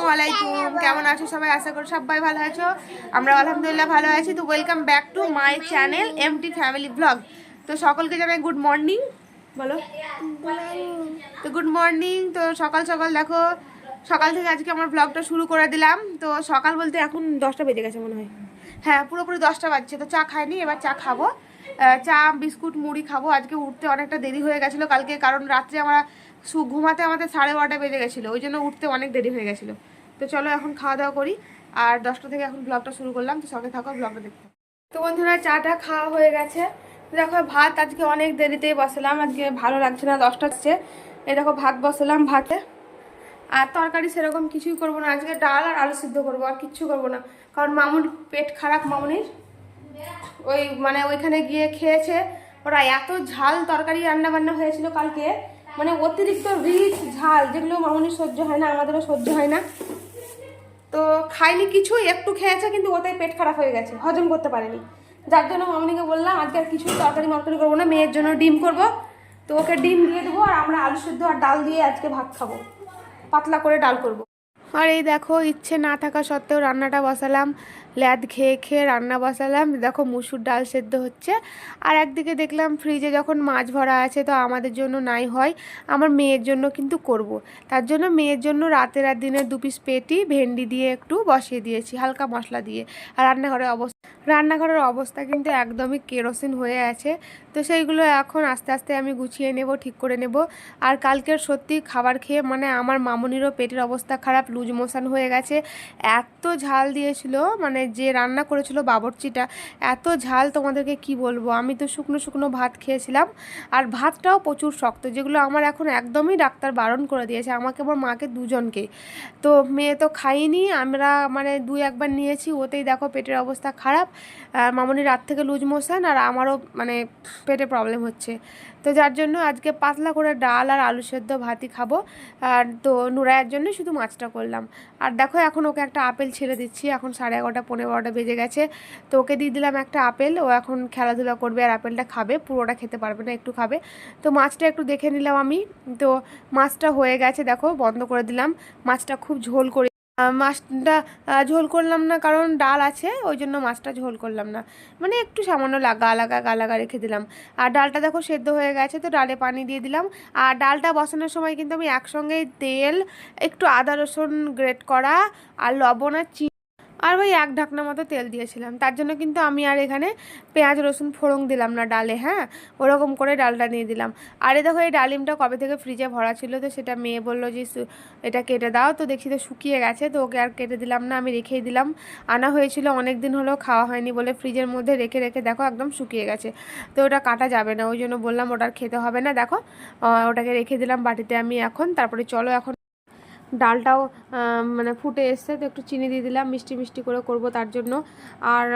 আসসালামু আলাইকুম। কেমন আছো সবাই? আশা করি সবাই ভালো আছো। আমরা আলহামদুলিল্লাহ ভালো আছি। তো welcome back to my channel MT family blog তো সকলকে জানাই গুড মর্নিং বলো। তো গুড মর্নিং তো সকাল সকাল দেখো, সকাল থেকে আজকে আমার ব্লগটা শুরু করে দিলাম। তো সকাল বলতে এখন দশটা বেজে গেছে মনে হয়। হ্যাঁ পুরোপুরি দশটা বাজছে। তো চা খাইনি, এবার চা খাব। চা, বিস্কুট, মুড়ি খাব। আজকে উঠতে অনেকটা দেরি হয়ে গেছিল কালকে, কারণ রাত্রে আমরা ঘুমাতে আমাদের সাড়ে বারোটা বেজে গেছিল, ওই জন্য উঠতে অনেক দেরি হয়ে গেছিল। তো চলো এখন খাওয়া দাওয়া করি, আর দশটা থেকে এখন ব্লগটা শুরু করলাম, তো সঙ্গে থাকো, ব্লগটা দেখতে। তো বন্ধুরা, চাটা খাওয়া হয়ে গেছে। দেখো, ভাত আজকে অনেক দেরিতেই বসালাম, আজকে ভালো লাগছে না, দশটা হচ্ছে। এই দেখো, ভাত বসালাম ভাতে। আর তরকারি সেরকম কিছুই করব না, আজকে ডাল আর আলু সিদ্ধ করব, আর কিচ্ছু করব না। কারণ মামুর পেট খারাপ, মামুনির। ওই মানে ওইখানে গিয়ে খেয়েছে, ওরা এত ঝাল তরকারি রান্না বান্না হয়েছিল কালকে মানে অতিরিক্ত রিচ ঝাল যেগুলো মামুনির সহ্য হয় না, আমাদেরও সহ্য হয় না। তো খাইনি কিছু একটু খেয়েছে কিন্তু ওটাই পেট খারাপ হয়ে গেছে, হজম করতে পারেনি। যার জন্য মামুনিকে বললাম, আজকে আর কিছু তরকারি মরকারি করব না, মেয়ের জন্য ডিম করব। তো ওকে ডিম দিয়ে দেবো আর আমরা আলু সেদ্ধ আর ডাল দিয়ে আজকে ভাত খাব। পাতলা করে ডাল করব। আর এই দেখো, ইচ্ছে না থাকা সত্ত্বেও রান্নাটা বসালাম। ল্যাদ খেয়ে খেয়ে রান্না বসালাম। দেখো, মুসুর ডাল সেদ্ধ হচ্ছে। আর একদিকে দেখলাম ফ্রিজে যখন মাছ ভরা আছে, তো আমাদের জন্য নাই হয়। আমার মেয়ের জন্য কিন্তু করব। তার জন্য মেয়ের জন্য রাতের আর দিনের দু পিস পেটি, ভেন্ডি দিয়ে একটু বসিয়ে দিয়েছি, হালকা মশলা দিয়ে। আর রান্নাঘরে অবস্থা রান্নাঘরের অবস্থা কিন্তু একদমই কেরোসিন হয়ে আছে। তো সেইগুলো এখন আস্তে আস্তে আমি গুছিয়ে নেব, ঠিক করে নেব। আর কালকের সত্যি খাবার খেয়ে মানে আমার মামুনিরও পেটের অবস্থা খারাপ, লুজ মোশন হয়ে গেছে। এত ঝাল দিয়েছিল মানে যে রান্না করেছিল বাবরচিটা, এত ঝাল তোমাদেরকে কি বলব? আমি তো শুকনো শুকনো ভাত খেয়েছিলাম। আর ভাতটাও প্রচুর শক্ত, যেগুলো আমার এখন একদমই ডাক্তার বারণ করে দিয়েছে, আমাকে আমার মাকে দুজনকে। তো মেয়ে তো খাইনি আমরা মানে দুই একবার নিয়েছি, ওতেই দেখো পেটের অবস্থা খারাপ। আর মামনি রাত থেকে লুজ মোশন আর আমারও মানে পেটে প্রবলেম হচ্ছে। তো যার জন্য আজকে পাতলা করে ডাল আর আলু সেদ্ধ ভাতই খাব। আর তো নুরায়ের জন্য শুধু মাছটা করলাম। আর দেখো এখন ওকে একটা আপেল ছেড়ে দিচ্ছি। এখন সাড়ে এগারোটা পনেরো বারোটা বেজে গেছে। তো ওকে দিয়ে দিলাম একটা আপেল। ও এখন খেলাধুলা করবে আর আপেলটা খাবে। পুরোটা খেতে পারবে না, একটু খাবে। তো মাছটা একটু দেখে নিলাম আমি। তো মাছটা হয়ে গেছে, দেখো বন্ধ করে দিলাম। মাছটা খুব ঝোল করে মাছটা ঝোল করলাম না কারণ ডাল আছে, ওই জন্য মাছটা ঝোল করলাম না। মানে একটু সামান্য লাগা লাগা রেখে দিলাম। আর ডালটা দেখো সেদ্ধ হয়ে গেছে, তো ডালে পানি দিয়ে দিলাম। আর ডালটা বসানোর সময় কিন্তু আমি একসঙ্গে তেল, একটু আদা রসুন গ্রেট করা, আর লবণ আর আর ওই এক ঢাকনা মতো তেল দিয়েছিলাম। তার জন্য কিন্তু আমি আর এখানে পেঁয়াজ, রসুন ফোড়ন দিলাম না ডালে হ্যাঁ? ওরকম করে ডালটা নিয়ে দিলাম। আর এই দেখো, এই ডালিমটা কবে থেকে ফ্রিজে ভরা ছিল তো সেটা মেয়ে বলল যে এটা কেটে দাও। তো দেখছি তো শুকিয়ে গেছে, তো ওকে আর কেটে দিলাম না, আমি রেখেই দিলাম। আনা হয়েছিল অনেক দিন হলেও খাওয়া হয়নি বলে ফ্রিজের মধ্যে রেখে রেখে দেখো একদম শুকিয়ে গেছে। তো ওটা কাটা যাবে না, ওই জন্য বললাম ওটা খেতে হবে না। দেখো ওটাকে রেখে দিলাম বাটিতে আমি এখন, তারপরে চলো এখন ডালটাও মানে ফুটে এসছে, তো একটু চিনি দিয়ে দিলাম, মিষ্টি মিষ্টি করে করব তার জন্য। আর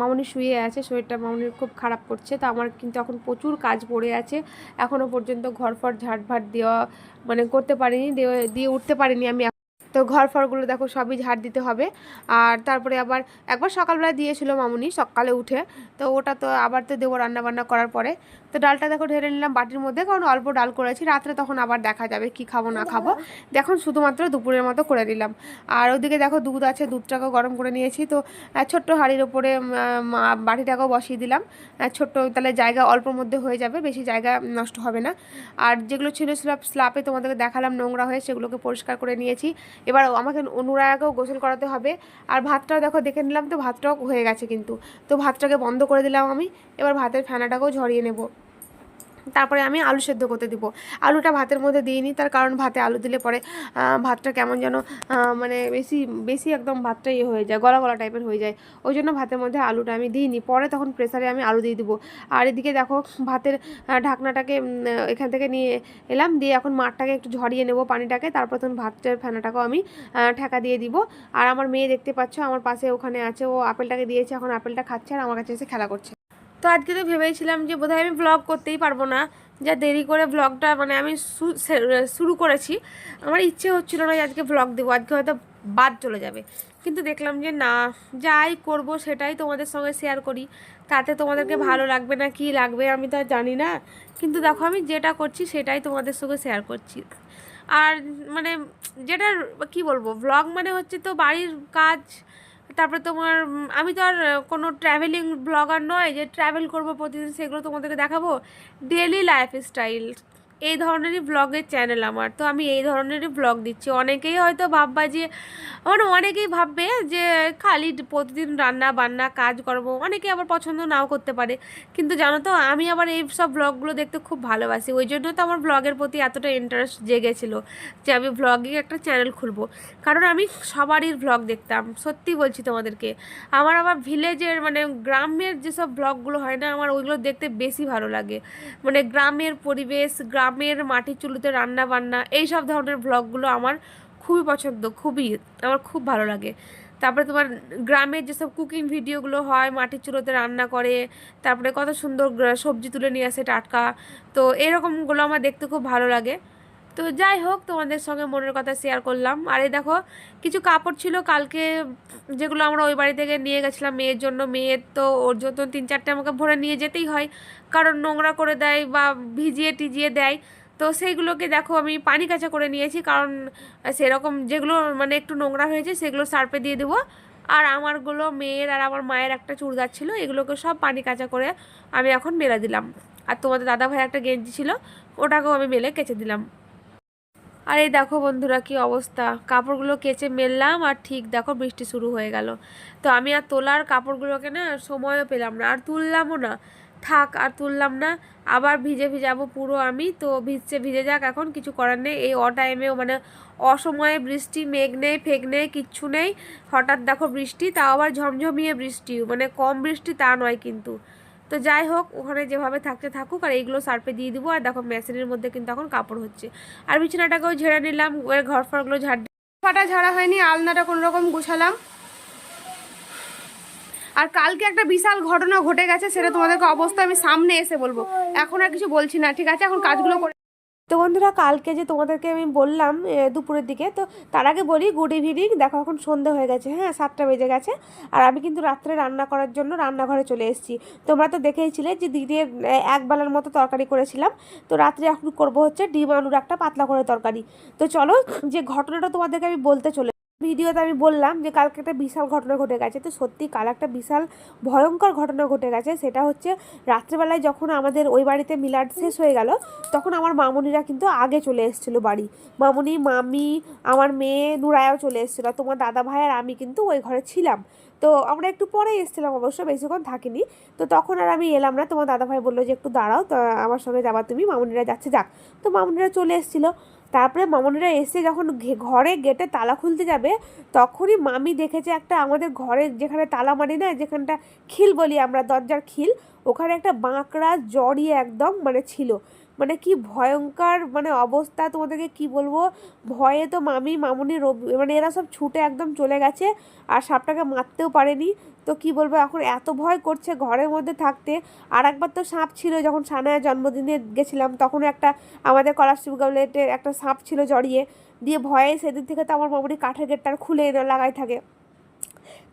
মামনি শুয়ে আছে, শরীরটা মামনির খুব খারাপ করছে, তো আমার কিন্তু এখন প্রচুর কাজ পড়ে আছে। এখনও পর্যন্ত ঘর ফর ঝাড়ভাট দেওয়া মানে করতে পারিনি দিয়ে উঠতে পারিনি আমি তো ঘর ফরগুলো দেখো সবই ঝাড় দিতে হবে। আর তারপরে আবার একবার সকালবেলা দিয়েছিল মামুনি, সকালে উঠে। তো ওটা তো আবার তো দেবো রান্না বান্না করার পরে। তো ডালটা দেখো ঢেলে নিলাম বাটির মধ্যে, কারণ অল্প ডাল করেছি। রাত্রে তখন আবার দেখা যাবে কি খাব, না খাব। দেখুন শুধুমাত্র দুপুরের মতো করে দিলাম আর ওদিকে দেখো দুধ আছে, দুধটাকেও গরম করে নিয়েছি। তো ছোট্ট হাঁড়ির ওপরে বাটিটাকেও বসিয়ে দিলাম। ছোট্ট তাহলে জায়গা অল্পর মধ্যে হয়ে যাবে, বেশি জায়গা নষ্ট হবে না। আর যেগুলো ছিল স্ল্যাপে তোমাদেরকে দেখালাম নোংরা হয়ে, সেগুলোকে পরিষ্কার করে নিয়েছি। এবার আমাকে অনুরায়াকেও গোসল করাতে হবে। আর ভাতটাও দেখো, দেখে নিলাম তো, ভাতটাও হয়ে গেছে কিন্তু। তো ভাতটাকে বন্ধ করে দিলাম আমি। এবার ভাতের ফেনাটাকেও ঝরিয়ে নেব। তারপরে আমি আলু সেদ্ধ করতে দিব। আলুটা ভাতের মধ্যে দিইনি তার কারণ ভাতে আলু দিলে পরে ভাতটা কেমন যেন মানে বেশি বেশি একদম ভাতটা ইয়ে হয়ে যায়, গলা গলা টাইপের হয়ে যায়। ওই জন্য ভাতের মধ্যে আলুটা আমি দিইনি পরে তখন প্রেসারে আমি আলু দিয়ে দিব। আর এদিকে দেখো, ভাতের ঢাকনাটাকে এখান থেকে নিয়ে এলাম, দিয়ে এখন মাঠটাকে একটু ঝরিয়ে নেব পানিটাকে, তারপর তখন ভাতের ফেনাটাকেও আমি ঠেকা দিয়ে দিব। আর আমার মেয়ে দেখতে পাচ্ছ, আমার পাশে ওখানে আছে, ও আপেলটাকে দিয়েছে, এখন আপেলটা খাচ্ছে আর আমার কাছে এসে খেলা করছে। তো আজকে তো ভেবেছিলাম যে বোধহয় আমি ব্লগ করতেই পারব না, যা দেরি করে ব্লগটা মানে আমি শুরু করেছি। আমার ইচ্ছে হচ্ছিল না আজকে ব্লগ দেবো, আজকে হয়তো বাদ চলে যাবে। কিন্তু দেখলাম যে না, যাই করব সেটাই তোমাদের সঙ্গে শেয়ার করি। তাতে তোমাদেরকে ভালো লাগবে না, কি লাগবে আমি তো জানি না। কিন্তু দেখো আমি যেটা করছি সেটাই তোমাদের সঙ্গে শেয়ার করছি। আর মানে যেটা কি বলব ব্লগ মানে হচ্ছে তো বাড়ির কাজ তারপরে তোমার আমি তো আর কোনো ট্র্যাভেলিং ব্লগার নয়, যে ট্র্যাভেল করব প্রতিদিন সেগুলো তোমাদেরকে দেখাবো। ডেলি লাইফ স্টাইল এই ধরনেরই ব্লগের চ্যানেল আমার। তো আমি এই ধরনেরই ব্লগ দিচ্ছি। অনেকেই হয়তো ভাববা যে মানে অনেকেই ভাববে যে, খালি প্রতিদিন রান্না বান্না, কাজ করব অনেকে আবার পছন্দ নাও করতে পারে। কিন্তু জানো তো, আমি আবার এই সব ব্লগগুলো দেখতে খুব ভালোবাসি। ওই জন্য তো আমার ব্লগের প্রতি এতটা ইন্টারেস্ট জেগেছিলো যে, আমি ব্লগিং একটা চ্যানেল খুলবো। কারণ আমি সবারই ব্লগ দেখতাম, সত্যি বলছি তোমাদেরকে। আমার আবার ভিলেজের মানে গ্রামের যেসব ব্লগগুলো হয় না, আমার ওইগুলো দেখতে বেশি ভালো লাগে। মানে গ্রামের পরিবেশ গ্রামের মাটির চুলোতে রান্না বান্না এই সব ধরনের ব্লগগুলো আমার খুবই পছন্দ, খুবই, আমার খুব ভালো লাগে। তারপরে তোমার গ্রামের যেসব কুকিং ভিডিওগুলো হয়, মাটির চুলোতে রান্না করে, তারপরে কত সুন্দর সবজি তুলে নিয়ে আসে টাটকা, তো এরকমগুলো আমার দেখতে খুব ভালো লাগে। তো যাই হোক, তোমাদের সঙ্গে মনের কথা শেয়ার করলাম। আর এই দেখো, কিছু কাপড় ছিল কালকে, যেগুলো আমরা ওই বাড়ি থেকে নিয়ে গেছিলাম মেয়ের জন্য। মেয়ের তো ওর জন্য তিন চারটে আমাকে ভরে নিয়ে যেতেই হয়, কারণ নোংরা করে দেয় বা ভিজিয়ে টিজিয়ে দেয়। তো সেইগুলোকে দেখো, আমি পানি কাঁচা করে নিয়েছি, কারণ সেরকম যেগুলো মানে একটু নোংরা হয়েছে, সেগুলো সার্পে দিয়ে দেবো। আর আমারগুলো মেয়ের আর আমার মায়ের একটা চুড়দার ছিল, এগুলোকে সব পানি কাঁচা করে আমি এখন মেলে দিলাম। আর তোমাদের দাদা ভাই একটা গেঞ্জি ছিল, ওটাকেও আমি মেলে কেচে দিলাম। আর এই দেখো বন্ধুরা কি অবস্থা। কাপড়গুলো কেচে মেললাম আর ঠিক দেখো বৃষ্টি শুরু হয়ে গেল। তো আমি আর তোলার কাপড়গুলোকে না সময়ও পেলাম না, আর তুললামও না। থাক, আর তুললাম না। আবার ভিজে ভিজাবো পুরো আমি। তো ভিজছে, ভিজে যাক, এখন কিছু করার নেই। এই অ টাইমেও মানে অসময়ে বৃষ্টি, মেঘ নেই ফেক নেই, কিচ্ছু নেই। হঠাৎ দেখো বৃষ্টি, তাও আবার ঝমঝমিয়ে বৃষ্টি মানে কম বৃষ্টি তা নয় কিন্তু। তো যাই হোক, ওখানে যেভাবে থাকতে থাকুক আর এইগুলো সার্পে দিয়ে দিব। আর দেখো, মেশিনের মধ্যে কিন্তু এখন কাপড় হচ্ছে। আর বিছানাটাকেও ঝেড়ে নিলাম, ওর ঘর ফরগুলো ঝাড় ফাটা ঝাড়া হয়নি, আলনাটা কোনো রকম গুছালাম। আর কালকে একটা বিশাল ঘটনা ঘটে গেছে, সেটা তোমাদেরকে অবস্থা আমি সামনে এসে বলব। এখন আর কিছু বলছি না, ঠিক আছে? এখন কাজগুলো করে তো বন্ধুরা, কালকে যে তোমাদেরকে আমি বললাম দুপুরের দিকে, তো তার আগে বলি গুড ইভিনিং দেখো এখন সন্ধে হয়ে গেছে হ্যাঁ সাতটা বেজে গেছে। আর আমি কিন্তু রাত্রে রান্না করার জন্য রান্নাঘরে চলে এসেছি। তোমরা তো দেখেইছিলে যে দিনের একবেলার এক বেলার মতো তরকারি করেছিলাম। তো রাত্রে এখন করব হচ্ছে ডিম আলুর একটা পাতলা করে তরকারি। তো চলো, যে ঘটনাটা তোমাদেরকে আমি বলতে চলে ভিডিওতে আমি বললাম যে কালকে একটা বিশাল ঘটনা ঘটে গেছে। তো সত্যি কাল একটা বিশাল ভয়ঙ্কর ঘটনা ঘটে গেছে। সেটা হচ্ছে রাত্রেবেলায় যখন আমাদের ওই বাড়িতে মিলাদ শেষ হয়ে গেল, তখন আমার মামুনিরা কিন্তু আগে চলে এসেছিল বাড়ি। মামুনি, মামি, আমার মেয়ে নুরায়াও চলে এসেছিল। তোমার দাদা ভাই আর আমি কিন্তু ওই ঘরে ছিলাম। তো আমরা একটু পরে এসেছিলাম অবশ্য, বেশিক্ষণ থাকিনি। তো তখন আর আমি এলাম না। তোমার দাদা ভাই বলল যে একটু দাঁড়াও, তো আমার সঙ্গে যাবা তুমি, মামুনিরা যাচ্ছে, যাক। তো মামুনিরা চলে এসেছিল। তারপরে মামুনিরা এসে যখন ঘরে গেটে তালা খুলতে যাবে, তখনই মামি দেখেছে একটা আমাদের ঘরে যেখানে তালা মারি না, যেখানটা খিল বলি আমরা, দরজার খিল, ওখানে একটা বাঁকড়া জড়িয়ে একদম মানে ছিল। মানে কি ভয়ঙ্কর মানে অবস্থা তোমাদেরকে কি বলব? ভয়ে তো মামি, মামুনি রবি মানে এরা সব ছুটে একদম চলে গেছে, আর সাপটাকে মারতেও পারেনি। তো কি বলব, এখন এত ভয় করছে ঘরের মধ্যে থাকতে। আর একবার তো সাপ ছিল যখন সানায়া জন্মদিনে গেছিলাম তখন একটা আমাদের কলারশিপ গাউলেটে একটা সাপ ছিল জড়িয়ে। দিয়ে ভয়ে সেদিন থেকে তো আমার মামুনি কাঠের গেটটা খুলে লাগাই থাকে।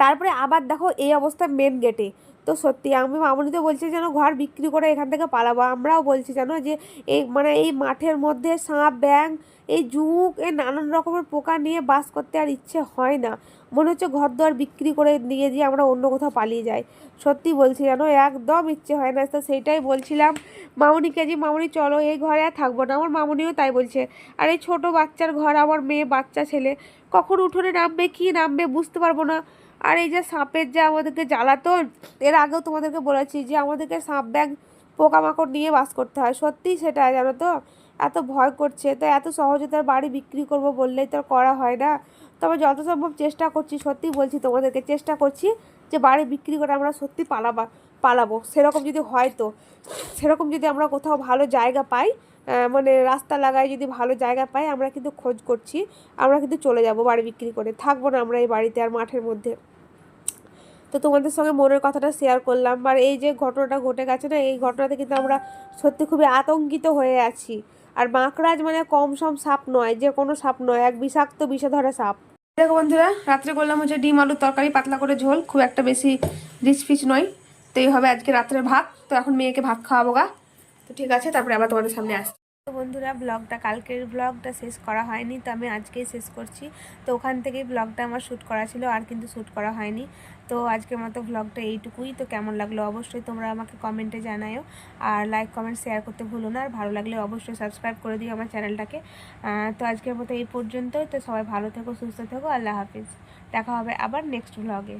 তারপরে আবার দেখো এই অবস্থা মেন গেটে তো সত্যি আমি মামুনি তো বলছে যেন ঘর বিক্রি করে এখান থেকে পালাবো। আমরাও বলছি জানো যে এই মানে এই মাঠের মধ্যে সাপ ব্যাং এই জুঁক এই নানান রকমের পোকা নিয়ে বাস করতে আর ইচ্ছে হয় না। মনে হচ্ছে ঘর দুয়ার বিক্রি করে নিয়ে দিয়ে আমরা অন্য কোথাও পালিয়ে যাই। সত্যি বলছি জানো, একদম ইচ্ছে হয় না। তো সেইটাই বলছিলাম মামুনিকে যে, মামুনি, চলো এই ঘরে আর থাকব না। আমার মামুনিও তাই বলছে, আর এই ছোটো বাচ্চার ঘর, আমার মেয়ে, বাচ্চা, ছেলে কখন উঠোনে নামবে, কি নামবে বুঝতে পারব না। আর এই যে সাপের যে আমাদেরকে জ্বালাতন, এর আগেও তোমাদেরকে বলেছি যে আমাদেরকে সাপ ব্যাগ, পোকামাকড় নিয়ে বাস করতে হয়। সত্যিই সেটা, জানো তো? এত ভয় করছে তো এত সহজে তার বাড়ি বিক্রি করব বললেই তো করা হয় না। তবে যত সম্ভব চেষ্টা করছি সত্যি বলছি তোমাদেরকে, চেষ্টা করছি যে বাড়ি বিক্রি করে আমরা সত্যি পালাবা, পালাবো। সেরকম যদি হয় তো, সেরকম যদি আমরা কোথাও ভালো জায়গা পাই মানে রাস্তা লাগায় যদি ভালো জায়গা পাই, আমরা কিন্তু খোঁজ করছি, আমরা কিন্তু চলে যাব বাড়ি বিক্রি করে। থাকব না আমরা এই বাড়িতে আর মাঠের মধ্যে। তো তোমাদের সঙ্গে মনের কথাটা শেয়ার করলাম। আর এই যে ঘটনাটা ঘটে গেছে না, এই ঘটনাতে কিন্তু আমরা সত্যি খুবই আতঙ্কিত হয়ে আছি। আর বাঁকড়াজ মানে কম সম সাপ নয়, যে কোনো সাপ নয়, এক বিষাক্ত বিষধরা সাপ। দেখো বন্ধুরা, রাত্রে করলাম হচ্ছে ডিম আলুর তরকারি, পাতলা করে ঝোল, খুব একটা বেশি রিচ ফিচ নয়। তো এই হবে আজকে রাত্রের ভাত, তো এখন মেয়েকে ভাত খাওয়াবো গা। তো ঠিক আছে, তারপরে আবার তোমাদের সামনে আসছি। তো বন্ধুরা, ব্লগটা কালকের ব্লগটা শেষ করা হয়নি, তো আমি আজকেই শেষ করছি। তো ওখান থেকেই ব্লগটা আমার শ্যুট করা ছিল, আর কিন্তু শ্যুট করা হয়নি। তো আজকের মতো ব্লগটা এইটুকুই। তো কেমন লাগল অবশ্যই তোমরা আমাকে কমেন্টে জানাও আর লাইক কমেন্ট শেয়ার করতে ভুলো না। আর ভালো লাগলে অবশ্যই সাবস্ক্রাইব করে দিও আমার চ্যানেলটাকে। তো আজকের মতো এই পর্যন্তই। তো সবাই ভালো থেকো, সুস্থ থেকো। আল্লাহ হাফিজ। দেখা হবে আবার নেক্সট ব্লগে